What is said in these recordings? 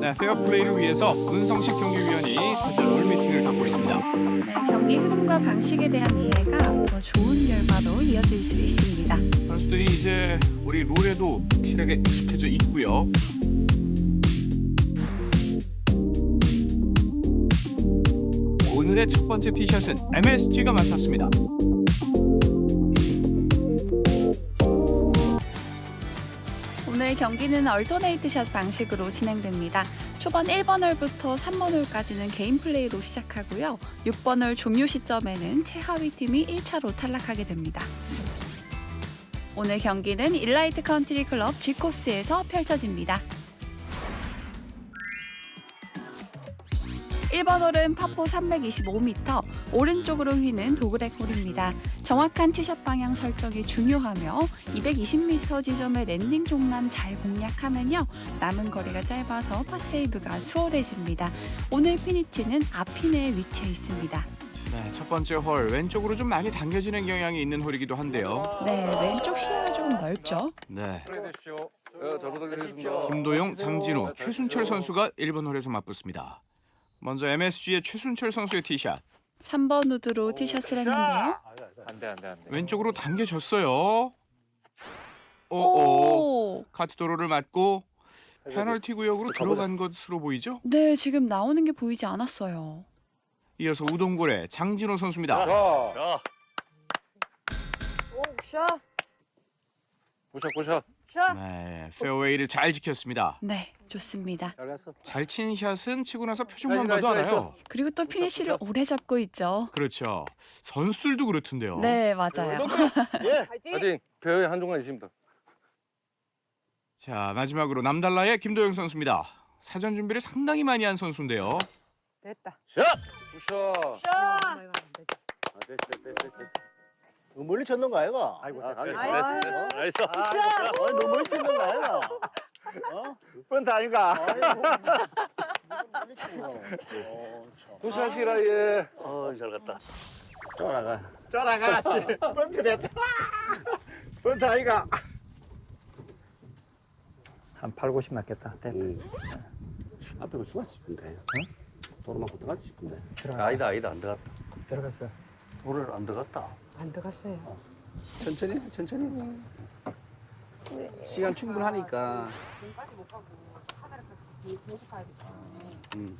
네, 페어플레이를 위해서 문성식 경기위원이 사전 롤 미팅을 갖고 있습니다. 네, 경기 흐름과 방식에 대한 이해가 더 좋은 결과로 이어질 수 있습니다. 선수들이 이제 우리 룰에도 확실하게 익숙해져 있고요. 오늘의 첫 번째 티샷은 MSG가 맡았습니다. 오늘 경기는 얼터네이트 샷 방식으로 진행됩니다. 초반 1번 홀부터 3번 홀까지는 개인 플레이로 시작하고요. 6번 홀 종료 시점에는 최하위 팀이 1차로 탈락하게 됩니다. 오늘 경기는 일라이트 컨트리 클럽 G코스에서 펼쳐집니다. 1번 홀은 파포 325m, 오른쪽으로 휘는 도그렉 홀입니다. 정확한 티샷 방향 설정이 중요하며 220m 지점의 랜딩 쪽만 잘 공략하면요 남은 거리가 짧아서 파세이브가 수월해집니다. 오늘 피니치는 앞핀에 위치해 있습니다. 네, 첫 번째 홀 왼쪽으로 좀 많이 당겨지는 경향이 있는 홀이기도 한데요. 네 왼쪽 시야가 조금 넓죠. 네, 부탁드리겠습니다. 김도용, 장진호, 최순철 선수가 1번 홀에서 맞붙습니다. 먼저 MSG의 최순철 선수의 티샷 3번 우드로 티샷을 했는데요. 안돼 안돼 안돼. 왼쪽으로 당겨졌어요. 오오 오, 카트 도로를 맞고 페널티 구역으로 가보자. 들어간 것으로 보이죠? 네 지금 나오는 게 보이지 않았어요. 이어서 우동골의 장진호 선수입니다. 자, 샷, 보샷 보샷. 샷. 네, 페어웨이를 잘 지켰습니다. 네 좋습니다. 잘 친 샷은 치고 나서 표정만 나이스, 봐도 나이스, 알아요. 그리고 또 피니시를 오래 잡고 있죠. 그렇죠. 선수들도 그렇던데요. 네 맞아요. 예. 파이팅. 배우의 한종관 있습니다. 자 마지막으로 남달라의 김도영 선수입니다. 사전 준비를 상당히 많이 한 선수인데요. 됐다. 샷. 보샷. 샷. 아, 됐어 됐어 됐어. 너무 멀리 쳤는 거 아이가? 아이고 아이고. 됐어 됐어. 됐어. 샷. 아, 너무 멀리 쳤는 거 아이가? 어? 뻔다 아닌가. 아이고. 멀리 치고. 어, 참. 보샷이라 예. 어 잘 갔다. 쫄아가. 쩌라가 씨. 뻔트 됐다. 뻔트 아이가. 한 8, 90 맞겠다. 됐다. 앞에 그 수가 싶은데. 응? 도로만 들어가지 싶은데. 들어가. 아니다, 아니다, 안 들어갔다. 들어갔어. 도로를 안 들어갔다. 안 들어갔어요. 천천히, 해, 천천히. 해. 시간 충분하니까. 음.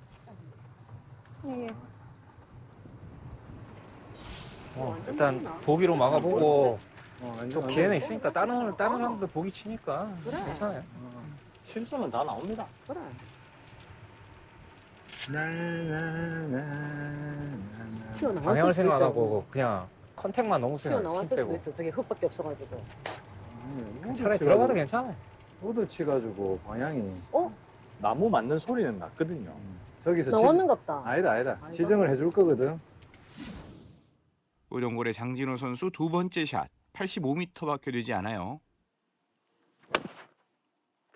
어, 일단 보기로 막아보고 또 기회는 있으니까 다른 걸 다른 사람들 보기 치니까 괜찮아요. 실수는 다 나옵니다. 방향을 생각 안 하고 그냥 컨택만 너무 힘 튀어나왔을 수도 빼고 있어. 저게 흙밖에 없어가지고. 차라리 들어가도 괜찮아요. 우드 치가지고 방향이 어? 나무 맞는 소리는 났거든요. 저기서 나왔는갑다. 아니다 아니다 지정을 해줄 거거든. 우동골의 장진호 선수 두 번째 샷 85m밖에 되지 않아요.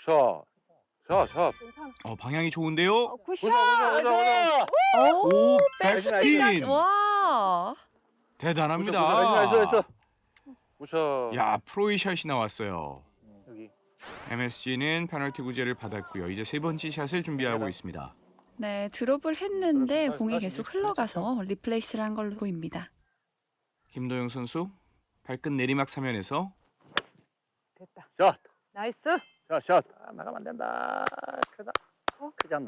샷. 샷 샷. 어, 방향이 좋은데요. 어, 보자 보자 보자 보자. 오오 백스핀 백스핀 와. 대단합니다. 나이스 나이스 나이스. 보샷. 야 프로이 샷이 나왔어요. 여기. MSG는 페널티 구제를 받았고요. 이제 세 번째 샷을 준비하고 있습니다. 네 드롭을 했는데 공이 계속 흘러가서 리플레이스를 한 걸로 보입니다. 김도영 선수 발끝 내리막 사면에서 됐다. 샷. 나이스. 샷 샷. 아, 나가면 안 된다. 크다. 어, 크지 않나?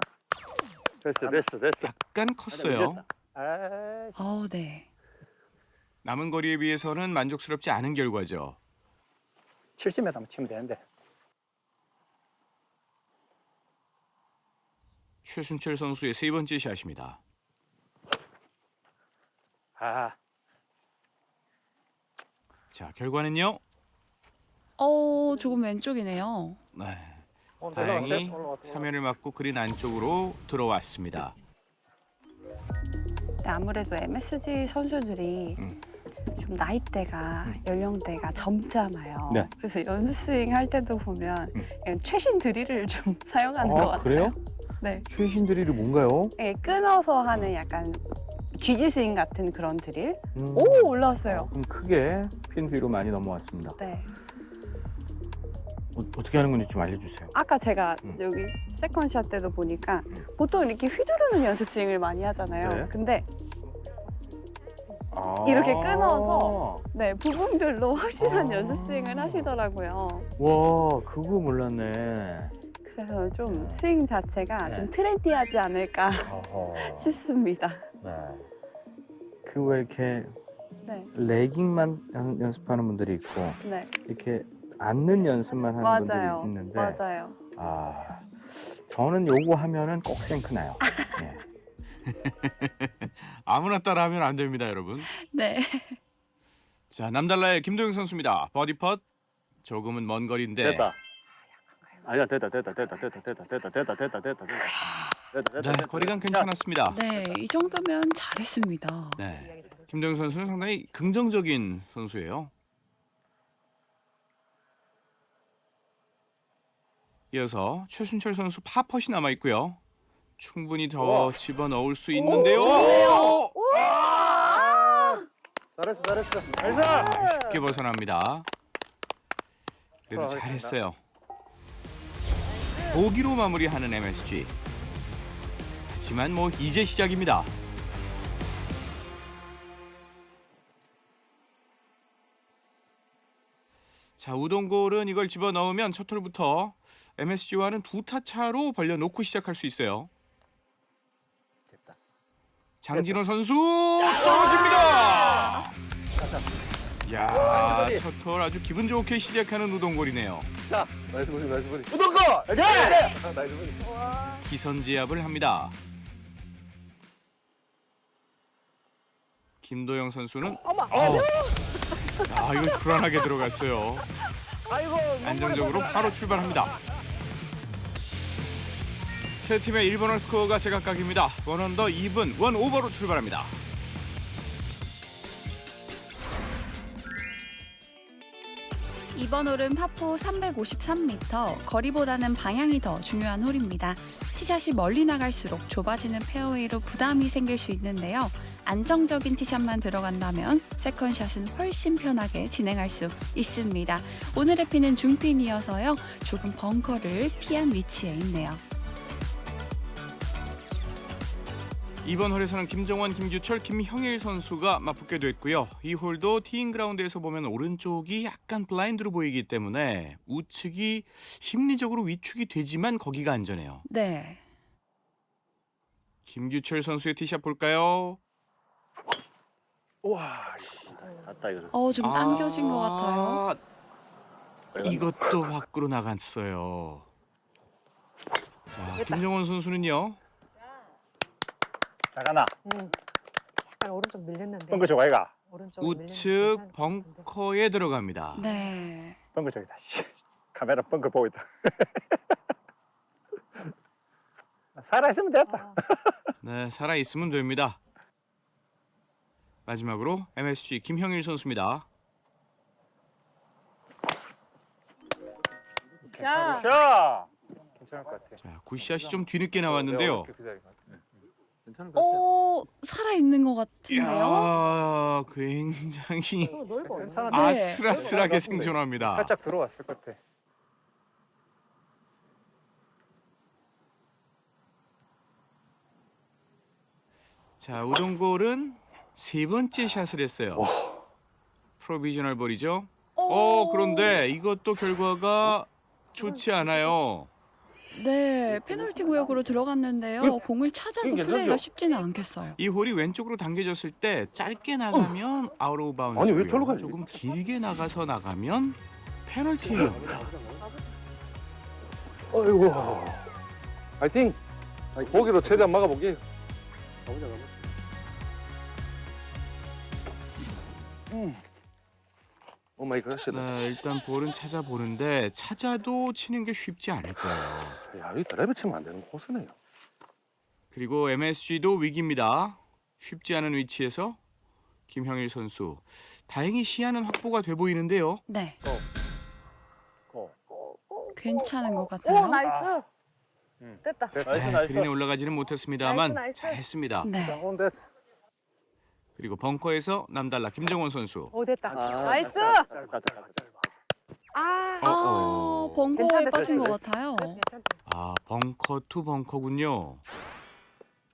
됐어 됐어 됐어. 약간 컸어요. 아. 어우 네. 남은 거리에 비해서는 만족스럽지 않은 결과죠. 70m만 치면 되는데. 최순철 선수의 세 번째 샷입니다. 아. 자 결과는요. 어 조금 왼쪽이네요. 네. 다행히 사면을 맞고 그린 안쪽으로 들어왔습니다. 네, 아무래도 MSG 선수들이 음. 좀 나이대가 연령대가 젊잖아요. 네. 그래서 연습 스윙 할 때도 보면 음. 그냥 최신 드릴을 좀 사용하는 것 같아요. 그래요? 네. 최신 드릴이 뭔가요? 예, 끊어서 하는 약간 GG 스윙 같은 그런 드릴. 음, 오 올라왔어요. 좀 크게 핀 뒤로 많이 넘어왔습니다. 네. 어 떻게 하는 건지 좀 알려주세요. 아까 제가 음. 여기 세컨샷 때도 보니까 보통 이렇게 휘두르는 연습 스윙을 많이 하잖아요. 네. 근데 아. 이렇게 끊어서 네 부분별로 확실한 아. 연습 스윙을 하시더라고요. 와, 그거 몰랐네. 그래서 좀 스윙 자체가 네. 좀 트렌디하지 않을까 어허. 싶습니다. 네. 그 왜 이렇게 네, 레깅만 연- 연습하는 분들이 있고 네, 이렇게 앉는 연습만 하는 맞아요, 분들이 있는데 맞아요. 아 저는 요거 하면은 꼭 생크 나요. 예. 아무나 따라하면 안 됩니다, 여러분. 네, 자, 남달라의 김도영 선수입니다. 버디 펫. 조금은 먼 거리인데 됐다. 아니야 됐다 됐다 됐다 됐다 됐다 됐다 됐다 됐다 됐다 됐다 됐다 네, 거리감 괜찮았습니다. 네, 이 정도면 잘했습니다. 네. 김도영 선수는 상당히 긍정적인 선수예요. 이어서 최순철 선수 파펫이 남아 있고요. 충분히 더 집어 넣을 수 있는데요. 좋네요. 잘했어 잘했어 아, 쉽게 벗어납니다. 그래도 어, 잘했어요. 보기로 마무리하는 MSG. 하지만 뭐 이제 시작입니다. 자 우동골은 이걸 집어 넣으면 첫 홀부터 MSG와는 두 타 차로 벌려 놓고 시작할 수 있어요. 장진호 선수 떨어집니다. 야, 나이스 첫홀 아주 기분 좋게 시작하는 우동골이네요. 자 나이스 버디 나이스 버디 우동거 네! 나이스 버디 기선제압을 합니다. 김도영 선수는 어머, 아 이거 불안하게 들어갔어요. 아이고 안정적으로 바로 출발합니다. 세 팀의 1번홀 스코어가 제각각입니다. 원언더 2분 원 오버로 출발합니다. 이번 홀은 파포 353m, 거리보다는 방향이 더 중요한 홀입니다. 티샷이 멀리 나갈수록 좁아지는 페어웨이로 부담이 생길 수 있는데요. 안정적인 티샷만 들어간다면 세컨샷은 훨씬 편하게 진행할 수 있습니다. 오늘의 핀은 중핀이어서요. 조금 벙커를 피한 위치에 있네요. 이번 홀에서는 김정원, 김규철, 김형일 선수가 맞붙게 됐고요. 이 홀도 티잉 그라운드에서 보면 오른쪽이 약간 블라인드로 보이기 때문에 우측이 심리적으로 위축이 되지만 거기가 안전해요. 네. 김규철 선수의 티샷 볼까요? 갔다 이거 어, 좀 당겨진 것 같아요. 아, 이것도 밖으로 나갔어요. 자, 김정원 선수는요. 잠깐나 음. 약간 오른쪽 밀렸는데. 벙커 쪽 아이가 오른쪽 우측 벙커에 들어갑니다. 네. 벙커 쪽이다 씨. 카메라 벙커 보고 있다 살아있으면 됐다 네, 살아 있으면 됩니다. 마지막으로 MSG 김형일 선수입니다. 자, 자 괜찮을 것 같아. 자, 굿샷이 좀 뒤늦게 나왔는데요. 괜찮을 것 같아. 오, 살아있는 것 같은데요? 이야, 굉장히 또 넓어. 괜찮아. 네. 아슬아슬하게 생존합니다. 살짝 들어왔을 것 같아. 자, 우동골은 세 번째 샷을 했어요. 프로비저널 볼이죠. 어, 그런데 이것도 결과가 좋지 않아요. 네, 페널티 구역으로 들어갔는데요. 공을 찾아도 플레이가? 쉽지는 않겠어요. 이 홀이 왼쪽으로 당겨졌을 때 짧게 나가면 아웃 오브 바운드. 아니, 왜 저리로 가요? 조금 길게 나가서 나가면 페널티예요. 어이구 파이팅 고기로 최대한 막아보게 가보자 가보자 음. 오마이 갓 네, 일단 볼은 찾아보는데 찾아도 치는 게 쉽지 않을 거예요. 야, 이 드라이브 치면 안 되는 코스네요. 그리고 MSG도 위기입니다. 쉽지 않은 위치에서 김형일 선수. 다행히 시야는 확보가 돼 보이는데요. 네, 고. 괜찮은 것 같아요. 오, 나이스. 음. 됐다. 네, 그린에 올라가지는 못했습니다만 나이스, 나이스. 잘했습니다. 네, 온데. 그리고 벙커에서 남달라 김정원 선수. 오, 됐다. 아, 나이스. 갔다, 갔다. 아, 어, 어. 어, 벙커에 괜찮다, 빠진 것. 같아요. 괜찮다. 아, 벙커 투 벙커군요.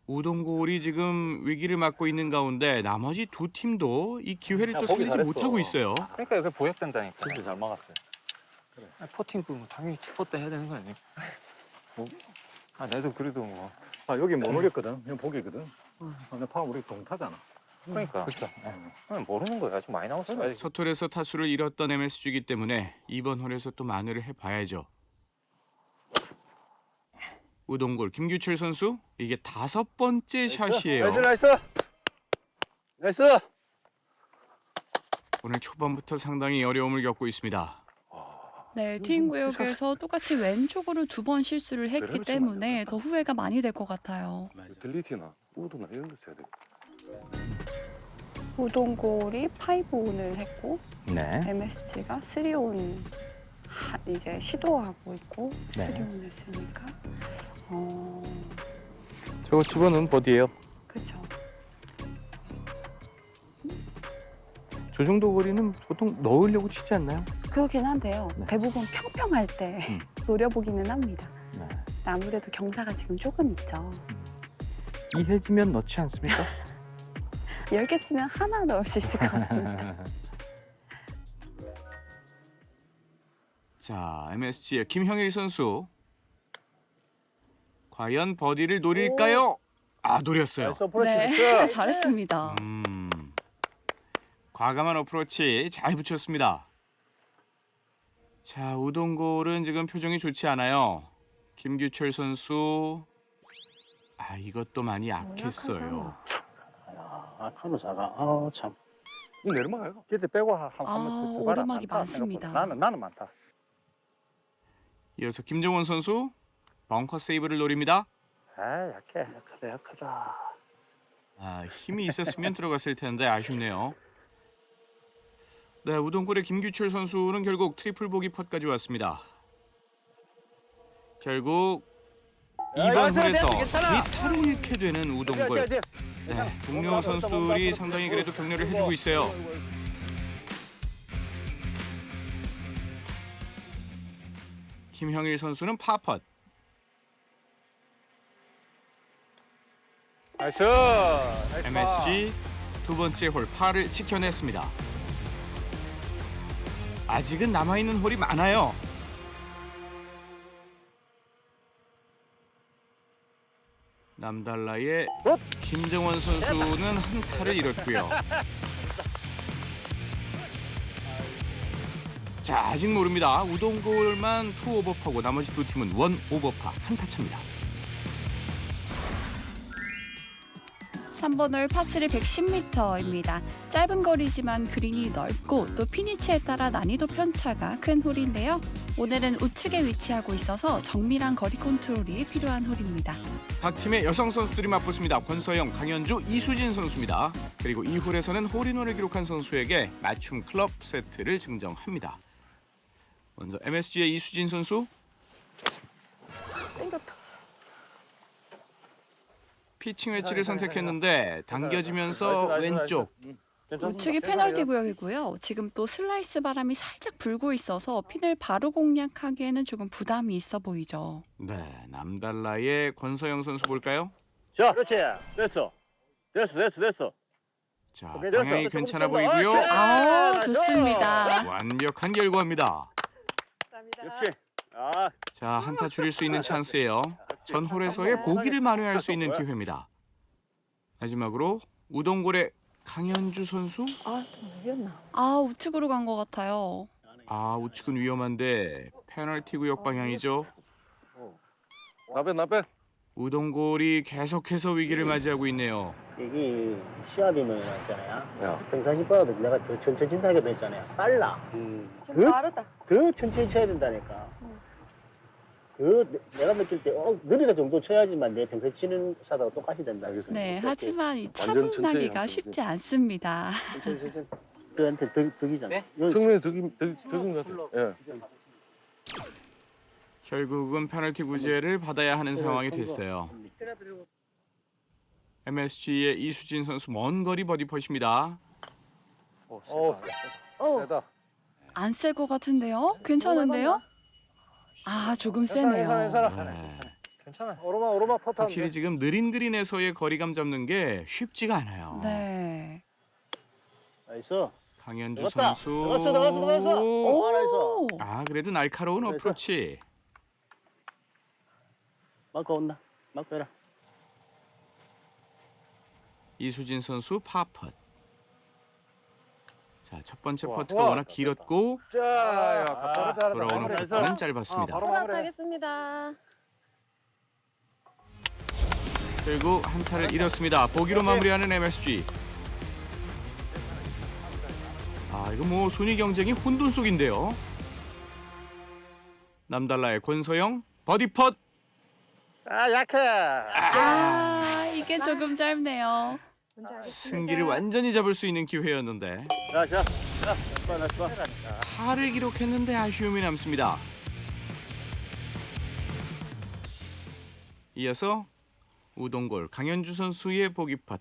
우동골이 지금 위기를 맞고 있는 가운데 나머지 두 팀도 이 기회를 야, 또 살리지 잘했어. 못하고 있어요. 그러니까 이게 보약된다니까. 진짜 잘 막았어요. 아, 퍼팅 그 당연히 투퍼 때 해야 되는 거 아니야? 뭐, 아 나도 그래도 뭐 아 여기 못 오겠거든. 그냥 보기거든. 근데 파 우리 동타잖아. 그러니까 그렇죠. 모르는 거야. 아직 많이 남았어. 첫 홀에서 타수를 잃었던 MSG이기 때문에 이번 홀에서 또 만회를 해봐야죠. 우동골 김규철 선수 이게 다섯 번째 샷이에요. 나이스 나이스. 나이스. 오늘 초반부터 상당히 어려움을 겪고 있습니다. 네, 트윈 구역에서 똑같이 왼쪽으로 두 번 실수를 했기 때문에 더 후회가 많이 될 것 같아요. 딜리티나 우드나 이런 거 써야 돼. 우동골이 5온을 했고 네. MSG가 3온 이제 시도하고 있고 네. 3온 했으니까 어 저거 집어넣은 버디예요. 그쵸 저 정도 거리는 보통 넣으려고 치지 않나요? 그러긴 한데요 네. 대부분 평평할 때 음. 노려보기는 합니다 네. 아무래도 경사가 지금 조금 있죠 이해지면 넣지 않습니까? 10개 치면 하나 넣을 수 있을 것 같습니다 자, MSG의 김형일 선수 과연 버디를 노릴까요? 아, 노렸어요. 나이스 어프로치 네. 잘했습니다. 음, 과감한 어프로치 잘 붙였습니다. 자, 우동골은 지금 표정이 좋지 않아요. 김규철 선수, 아 이것도 많이 약했어요. 아 카노 작아. 아 참. 이 내리막 이거. 그때 빼고 한 아, 한번 오르막이 많습니다. 나는 나는 많다. 이어서 김정원 선수 벙커 세이브를 노립니다. 아 약해. 약하다 약하다. 아, 힘이 있었으면 들어갔을 텐데 아쉽네요. 네, 우동골의 김규철 선수는 결국 트리플 보기 펫까지 왔습니다. 결국 야, 이번 여기서 홀에서 괜찮아. 기타를 잃게 되는 우동골. 네, 동료 선수들이 상당히 그래도 격려를 해주고 있어요. 김형일 선수는 파펫. 나이스. 나이스. MSG 두 번째 홀 파를 지켜냈습니다. 아직은 남아있는 홀이 많아요. 남달라의 김정원 선수는 한 타를 잃었고요. 자 아직 모릅니다. 우동골만 투 오버파고 나머지 두 팀은 원 오버파 한 타 차입니다. 3번 홀 파스리 110m입니다. 짧은 거리지만 그린이 넓고 또 피니치에 따라 난이도 편차가 큰 홀인데요. 오늘은 우측에 위치하고 있어서 정밀한 거리 컨트롤이 필요한 홀입니다. 각 팀의 여성 선수들이 맞붙습니다. 권서영, 강현주, 이수진 선수입니다. 그리고 이 홀에서는 홀인원을 기록한 선수에게 맞춤 클럽 세트를 증정합니다. 먼저 MSG의 이수진 선수 피칭 웨지를 선택했는데 당겨지면서 왼쪽 괜찮습니다. 우측이 페널티 구역이고요. 지금 또 슬라이스 바람이 살짝 불고 있어서 핀을 바로 공략하기에는 조금 부담이 있어 보이죠. 네 남달라의 권서영 선수 볼까요? 자, 그렇지. 됐어. 됐어, 됐어, 됐어. 자 오케이, 방향이. 괜찮아 조금 더. 보이고요. 아, 아우. 좋습니다. 완벽한 결과입니다. 역시. 아, 자 한타 줄일 수 있는 찬스예요. 전 홀에서의 보기를 만회할 수 있는 기회입니다. 마지막으로 우동골의 강현주 선수 아좀 느렸나 아 우측으로 간 것 같아요. 아 우측은 위험한데 페널티 구역 방향이죠. 나빼, 나빼. 우동골이 계속해서 위기를 맞이하고 있네요. 이게 시합이면 있잖아요. 야. 평상시 봐도 내가 더 천천히 친다고 했잖아요. 빨라. 좀 그- 빠르다 더 천천히 쳐야 된다니까. 그 내- 내가 느낄 때 어, 느리다 정도 쳐야지만 내 평소에 치는 샷하고 똑같이 된다. 그래서 네, 하지만 이 완전 천천히 차분하기가 쉽지 않습니다. 천천히 천천히. 그한테 득, 득이잖아. 네? 요- 청년이 득이, 득, 득인 것 같아. 예. 결국은 페널티 구제를 받아야 하는 상황이 됐어요. MSG의 이수진 선수 먼 거리 버디 펫입니다. 어, 어 세다. 안 쓸 것 같은데요? 괜찮은데요? 아, 조금 괜찮아, 세네요. 괜찮아, 괜찮아. 네. 괜찮아. 오르막 오르막 퍼터. 확실히 지금 느린 그린에서의 거리감 잡는 게 쉽지가 않아요. 네. 나이스. 강현주 들어갔다. 선수. 들어갔어, 들어갔어, 들어갔어. 오! 아, 나이스. 아 그래도 날카로운. 어프로치. 마크 온다. 마크 해라. 이수진 선수 파펫. 자, 첫 번째 좋아. 퍼트가 좋아. 워낙 길었고 자, 야, 잘했다, 잘했다. 돌아오는. 퍼트는 짧았습니다. 아, 바로 마무리. 하겠습니다. 결국 한 타를 잃었습니다. 보기로 마무리하는 MSG. 아, 이거 뭐 순위 경쟁이 혼돈 속인데요. 남달라의 권서영 버디 펫. 아, 약해. 아, 이게 조금 짧네요. 하겠습니다. 승기를 완전히 잡을 수 있는 기회였는데 자, 자. 파를 기록했는데 아쉬움이 남습니다. 이어서 우동골 강현주 선수의 보기 팟.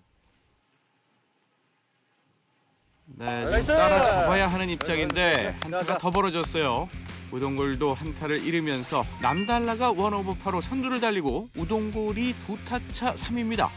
네! 지금 따라잡아야 하는 입장인데 자, 한타가 자. 더 벌어졌어요. 우동골도 한타를 잃으면서 남달라가 원오버파로 선두를 달리고 우동골이 두 타차 3위입니다.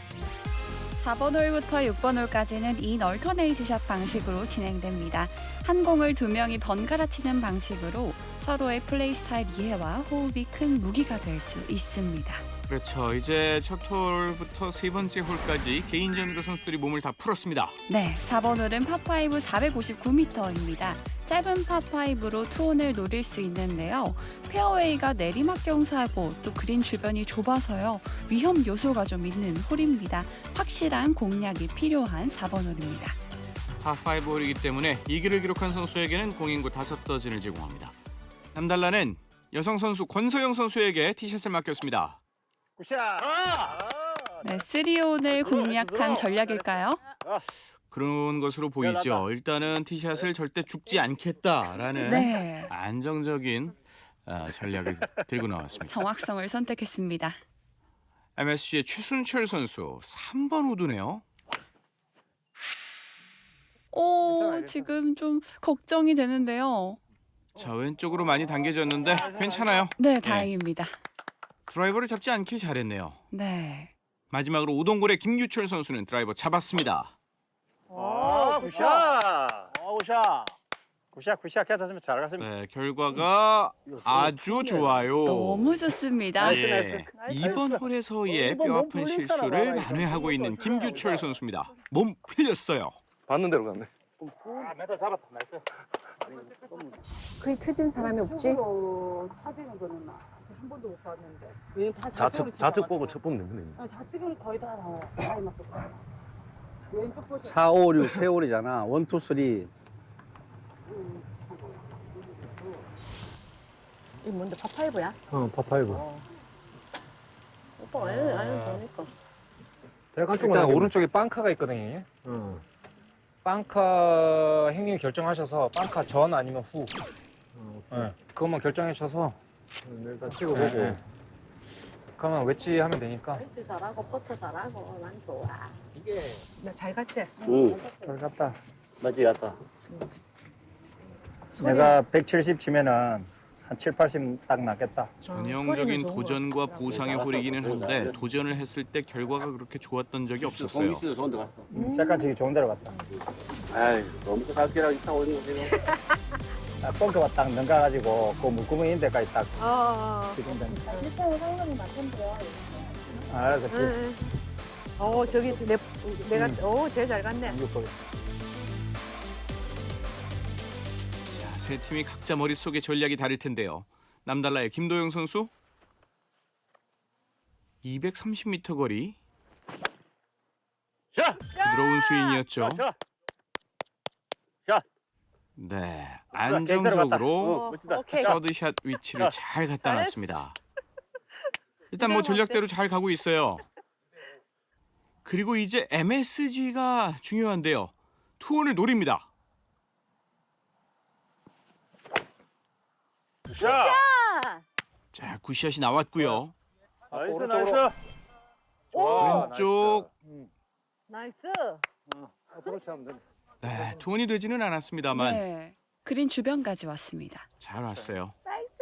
4번 홀부터 6번 홀까지는 인 얼터네이트 샷 방식으로 진행됩니다. 한 공을 두 명이 번갈아 치는 방식으로 서로의 플레이 스타일 이해와 호흡이 큰 무기가 될 수 있습니다. 그렇죠. 이제 첫 홀부터 세 번째 홀까지 개인전으로 선수들이 몸을 다 풀었습니다. 네, 4번 홀은 파5 459m입니다. 짧은 파5로 투혼을 노릴 수 있는데요. 페어웨이가 내리막 경사하고 또 그린 주변이 좁아서요. 위험 요소가 좀 있는 홀입니다. 확실한 공략이 필요한 4번 홀입니다. 파5 홀이기 때문에 이기를 기록한 선수에게는 공인구 다섯 더진을 제공합니다. 남달라는 여성 선수 권서영 선수에게 티샷을 맡겼습니다. 굿샷. 아! 네, 3온을 공략한 전략일까요? 그런 것으로 보이죠. 일단은 티샷을 절대 죽지 않겠다라는 네, 안정적인 아, 전략을 들고 나왔습니다. 정확성을 선택했습니다. MSG의 최순철 선수 3번 우드네요. 오, 지금 좀 걱정이 되는데요. 자 왼쪽으로 많이 당겨졌는데 괜찮아요. 네, 다행입니다. 드라이버를 잡지 않길 잘했네요. 네. 마지막으로 우동골의 김규철 선수는 드라이버 잡았습니다. 아, 굿샷. 아, 오샤. 굿샷, 굿샷. 괜찮습니다. 잘 갔습니다. 네, 결과가 아주 좋아요. 너무 좋습니다. 나이스, 예. 나이스. 이번 홀에서의 이번 뼈몸 아픈 풀린 실수를 사람 만회하고 있는 김규철 선수입니다. 몸 풀렸어요. 받는 대로 갔네. 아, 메달 잡았다. 나이스. 거의 터진 사람이 없지? 터지는 거는 한 번도 못 봤는데. 왜냐면 다 좌측 좌측 보고 첫 보면 되네. 아, 좌측은 거의 다 나와요. 많이 맞고. 왼쪽 보시 4, 5, 6, 세월이잖아. 1, 2, 3. 이 뭔데 파파이브야? 어, 파파이브. 오빠 아예 아예 보니까. 일단 오른쪽에 빵카가 있거든요. 빵카 행위 결정하셔서 빵카 전 아니면 후. 네, 그것만 결정하셔서 일단 찍어보고. 네. 그러면 웨지 하면 되니까. 헬스 잘하고 퍼터 잘하고 난 좋아. 나잘 갔지? 응. 잘 갔다. 맞지, 갔다. 내가 170 치면은 한 7, 80딱 맞겠다. 전형적인 도전과 보상의 홀이기는 한데 도전을 했을 때 결과가 그렇게 좋았던 적이 없었어요. 공기씨도 좋은 데 갔어. 약간 지금 좋은 데로 갔다. 아이, 너무 살기랑 있다 오는 거 지금. 딱 뻥크가 딱 넘가가지고 그 물구멍 있는 데까지 딱 어, 어. 지금 된. 실제로 상관이 맞던데요. 아, 그치. 응, 응. 어, 저기 내, 내가, 오, 제일 잘 갔네. 육복. 자, 세 팀이 각자 머릿속에 전략이 다를 텐데요. 남달라의 김도영 선수 230m 거리 샷! 부드러운 스윙이었죠. 샷! 샷! 네, 깨끗하게 안정적으로 어, 멋지다. 오케이. 서드샷 위치를 잘 갖다 놨습니다. 일단 뭐 전략대로 잘 가고 있어요. 그리고 이제 MSG가 중요한데요. 투혼을 노립니다. 샷! 자, 굿샷이 나왔고요. 나이스, 오른쪽으로. 나이스. 좋아, 왼쪽 나이스. 앞으로 차면 돼. 네, 투혼이 되지는 않았습니다만 네. 그린 주변까지 왔습니다. 잘 왔어요. 나이스.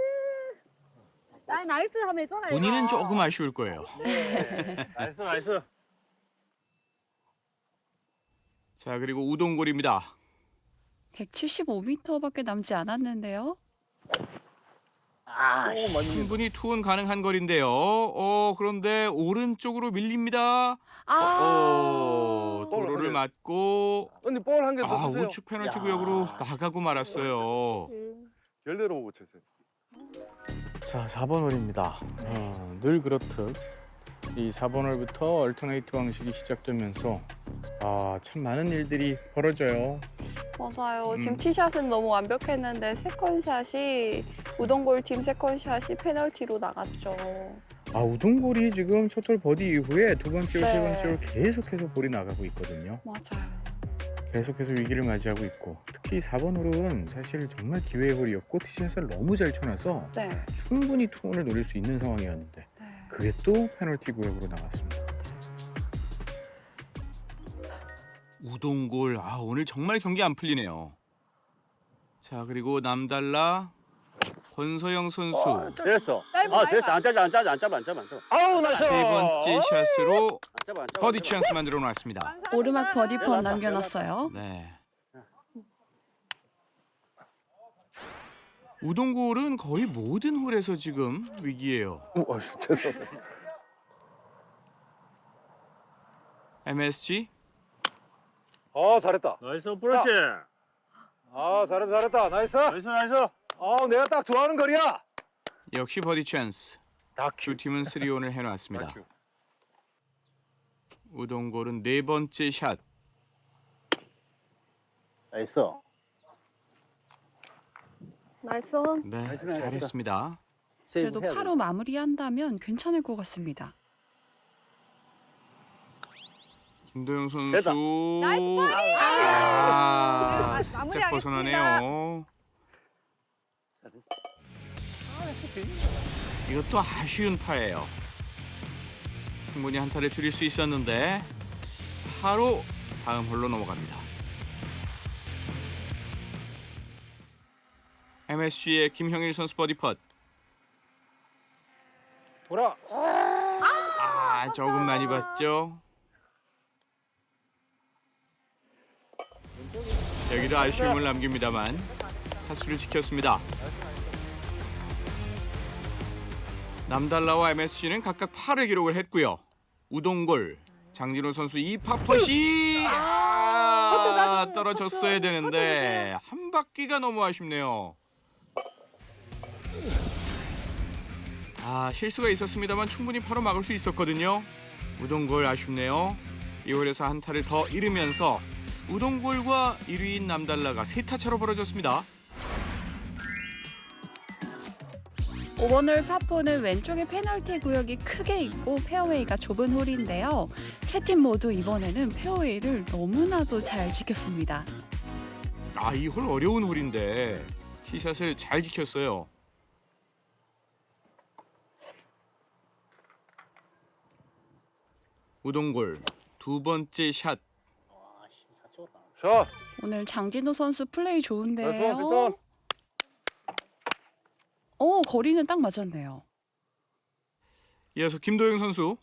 나 나이스 하면 해줘라. 본인은 조금 아쉬울 거예요. 나이스 나이스. 자 그리고 우동골입니다. 175m밖에 남지 않았는데요. 아, 충분히 투혼 가능한 거리인데요. 어 그런데 오른쪽으로 밀립니다. 아, 어 도로를 맞고 언니 볼 한개아더 주세요. 우측 페널티 야. 구역으로 나가고 말았어요. 열대로 못 쳤어요. 자, 4번 홀입니다. 어, 늘 그렇듯 이 4번 홀부터 얼터네이트 방식이 시작되면서 아, 참 많은 일들이 벌어져요. 맞아요. 음. 지금 티샷은 너무 완벽했는데 세컨샷이 우동골 팀 세컨샷이 페널티로 나갔죠. 아, 우동골이 지금 첫홀 버디 이후에 두 번째 홀, 세 네. 번째 홀 계속해서 볼이 나가고 있거든요. 맞아요. 계속해서 위기를 맞이하고 있고 특히 4번 홀은 사실 정말 기회의 홀이었고 티샷을 너무 잘 쳐놔서 네. 충분히 투혼을 노릴 수 있는 상황이었는데 네. 그게 또 페널티 구역으로 나갔습니다. 우동골 아 오늘 정말 경기 안 풀리네요. 자 그리고 남달라 권서영 선수 됐어. 짧아, 아 됐어. 짧아. 안 짜자 안 짜자 안 짜봐 안 짜봐 안 짜봐. 아우, 나이스. 세 번째 샷으로 안 짜봐 안 짜봐. 버디 찬스 만들어 놨습니다. 오르막 버디 펀 남겨놨어요. 네. 우동골은 거의 모든 홀에서 지금 위기예요. 어, 죄송해요. MSG 어 잘했다. 나이스 그렇지. 아 잘했다 잘했다. 나이스. 나이스 나이스. 어 내가 딱 좋아하는 거리야. 역시 버디 찬스. 다큐. 두 팀은 3온을 해놨습니다. 우동골은 네 번째 샷. 나이스. 나이스. 네, 나이스, 나이스. 잘했습니다. 그래도 해야 파로 마무리한다면 괜찮을 것 같습니다. 김도영 선수. 됐다. 아, 살짝 마무리하겠습니다. 벗어나네요. 이것도 아쉬운 파예요. 충분히 한타를 줄일 수 있었는데 바로 다음 홀로 넘어갑니다. MSG의 김형일 선수 버디 펫. 돌아. 아, 조금 많이 봤죠. 여기도 아쉬움을 남깁니다만 타수를 지켰습니다. 남달라와 MSG는 각각 8을 기록을 했고요. 우동골 장진호 선수 이 파퍼시 아, 떨어졌어야 되는데 한 바퀴가 너무 아쉽네요. 아 실수가 있었습니다만 충분히 바로 막을 수 있었거든요. 우동골 아쉽네요. 2홀에서 한 타를 더 잃으면서 우동골과 1위인 남달라가 세 타 차로 벌어졌습니다. 5번홀 파포는 왼쪽에 페널티 구역이 크게 있고 페어웨이가 좁은 홀인데요. 세 팀 모두 이번에는 페어웨이를 너무나도 잘 지켰습니다. 아 이 홀 어려운 홀인데 티샷을 잘 지켰어요. 우동골 두 번째 샷. 샷. 오늘 장진호 선수 플레이 좋은데요. 빗선 빗선. 오 거리는 딱 맞았네요. 이어서 김도영 선수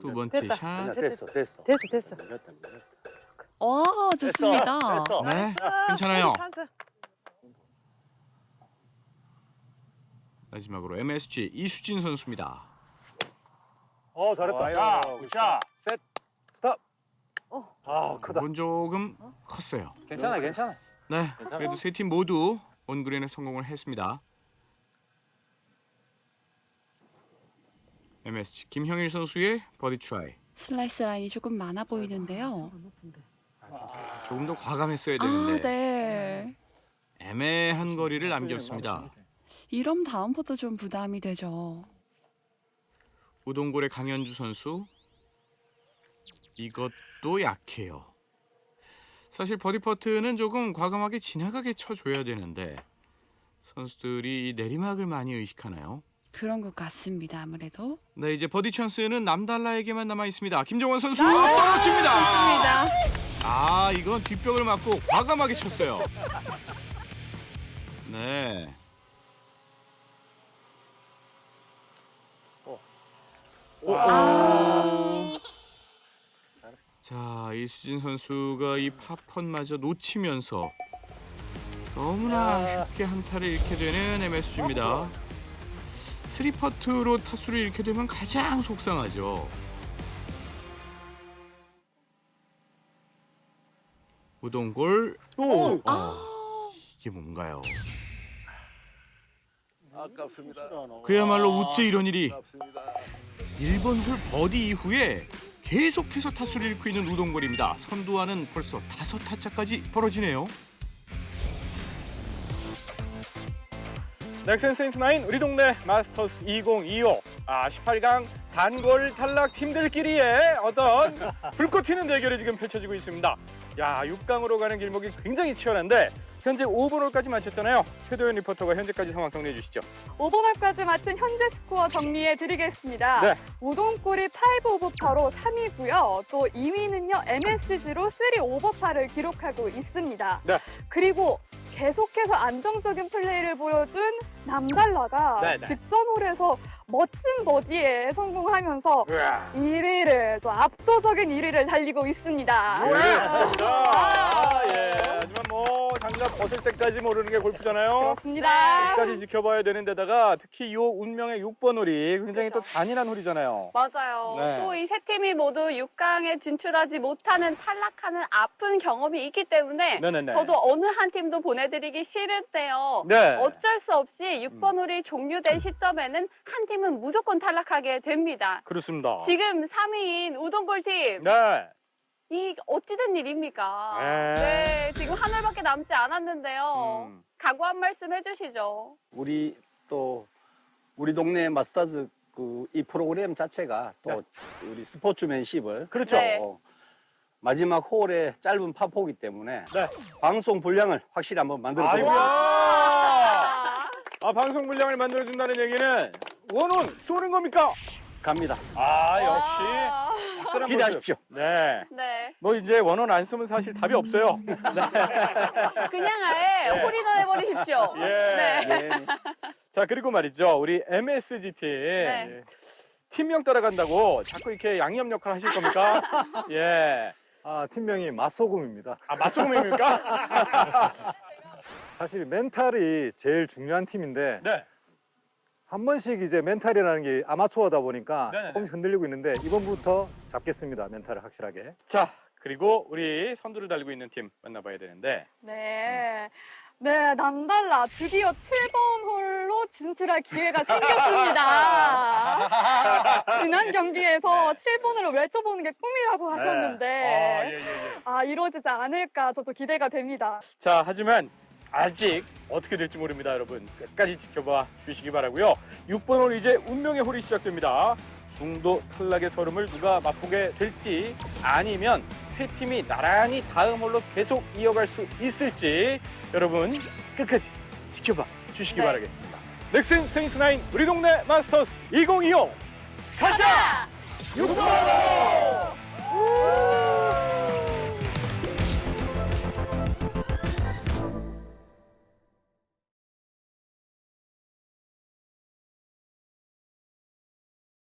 두 번째 됐다. 샷. 됐어 됐어. 됐어, 됐어. 밀렸다 밀렸다. 와 좋습니다. 됐어. 네, 괜찮아요. 찬스. 마지막으로 MSG 이수진 선수입니다. 어 잘했다. 야, 굿샷. 셋. 스탑. 어. 아 크다. 이건 조금 컸어요. 괜찮아 괜찮아. 네, 그래도 세 팀 모두 온그린에 성공을 했습니다. MSG 김형일 선수의 버디 트라이. 슬라이스 라인이 조금 많아 보이는데요. 조금 더 과감했어야 아 되는데 네. 애매한 거리를 남겼습니다. 이런 다음부터 좀 부담이 되죠. 우동골의 강현주 선수 이것도 약해요. 사실 버디 퍼트는 조금 과감하게 지나가게 쳐줘야 되는데 선수들이 내리막을 많이 의식하나요? 그런 것 같습니다. 아무래도 네, 이제 버디 찬스는 남달라에게만 남아 있습니다. 김정원 선수 아, 떨어집니다. 좋습니다. 아, 이건 뒷벽을 맞고 과감하게 쳤어요. 네. 오. 오. 아. 자, 이수진 선수가 이 파펀마저 놓치면서 너무나 쉽게 한타를 잃게 되는 MSG입니다. 스리퍼트로 타수를 잃게 되면 가장 속상하죠. 우동골. 오! 어, 이게 뭔가요? 아깝습니다. 그야말로 어째 이런 일이 아깝습니다. 1번 홀 버디 이후에 계속해서 타수를 잃고 있는 우동골입니다. 선두와는 벌써 다섯 타차까지 벌어지네요. 넥센 세인트9 우리 동네 마스터스 2025 아 18강 단골 탈락 팀들끼리의 어떤 불꽃 튀는 대결이 지금 펼쳐지고 있습니다. 야 6강으로 가는 길목이 굉장히 치열한데 현재 5번 홀까지 마쳤잖아요. 최도현 리포터가 현재까지 상황 정리해 주시죠. 5번홀까지 마친 현재 스코어 정리해 드리겠습니다. 네. 우동골이 5 오버파로 3위고요. 또 2위는요, MSG로 3 오버파를 기록하고 있습니다. 네. 그리고 계속해서 안정적인 플레이를 보여준 남달라가 네, 네. 직전 홀에서 멋진 버디에 성공하면서 1위를 또 압도적인 1위를 달리고 있습니다. 그렇습니다. 아, 예. 뭐 장갑 벗을 때까지 모르는 게 골프잖아요. 그렇습니다. 끝까지 지켜봐야 되는 데다가 특히 이 운명의 6번 홀이 굉장히 또 잔인한 홀이잖아요. 맞아요. 네. 또 이 세 팀이 모두 6강에 진출하지 못하는 탈락하는 아픈 경험이 있기 때문에 네네네. 저도 어느 한 팀도 보내드리기 싫은데요. 네. 어쩔 수 없이 6번 홀이 종료된 시점에는 한 팀은 무조건 탈락하게 됩니다. 그렇습니다. 지금 3위인 우동골 팀, 네. 이 어찌된 일입니까? 네. 네, 지금 한 홀밖에 남지 않았는데요. 음. 각오 한 말씀 해주시죠. 우리 또 우리 동네 마스터즈 그 이 프로그램 자체가 또 우리 스포츠맨십을 그렇죠. 네. 어, 마지막 홀에 짧은 파포기 때문에 네. 방송 분량을 확실히 한번 만들어 아이고야. 보겠습니다. 아 방송 분량을 만들어준다는 얘기는 원혼 쏘는 겁니까? 갑니다. 아 역시 와. 화끈한 기대하십시오. 네. 네, 뭐 이제 원혼 안 쓰면 사실 답이 없어요. 그냥 아예 홀인원 해버리십시오. 예. 네. 네. 자 그리고 말이죠 우리 MSG 팀 네. 팀명 따라간다고 자꾸 이렇게 양념 역할 하실 겁니까? 예. 아, 팀명이 맛소금입니다. 아 맞소금입니까? 사실 멘탈이 제일 중요한 팀인데 네. 한 번씩 이제 멘탈이라는 게 아마추어다 보니까 네네네. 조금씩 흔들리고 있는데 이번부터 잡겠습니다. 멘탈을 확실하게. 자 그리고 우리 선두를 달리고 있는 팀 만나봐야 되는데 네. 네, 남달라 드디어 7번 홀로 진출할 기회가 생겼습니다. 지난 경기에서 7번으로 외쳐보는 게 꿈이라고 하셨는데 아, 예, 예, 예. 아, 이루어지지 않을까 저도 기대가 됩니다. 자, 하지만 아직 어떻게 될지 모릅니다, 여러분. 끝까지 지켜봐 주시기 바라고요. 6번 홀 이제 운명의 홀이 시작됩니다. 중도 탈락의 서름을 누가 맛보게 될지 아니면 세 팀이 나란히 다음 홀로 계속 이어갈 수 있을지 여러분 끝까지 지켜봐 주시기 네. 바라겠습니다. 넥슨 세인트9 우리 동네 마스터스 2025 가자! 6번 홀!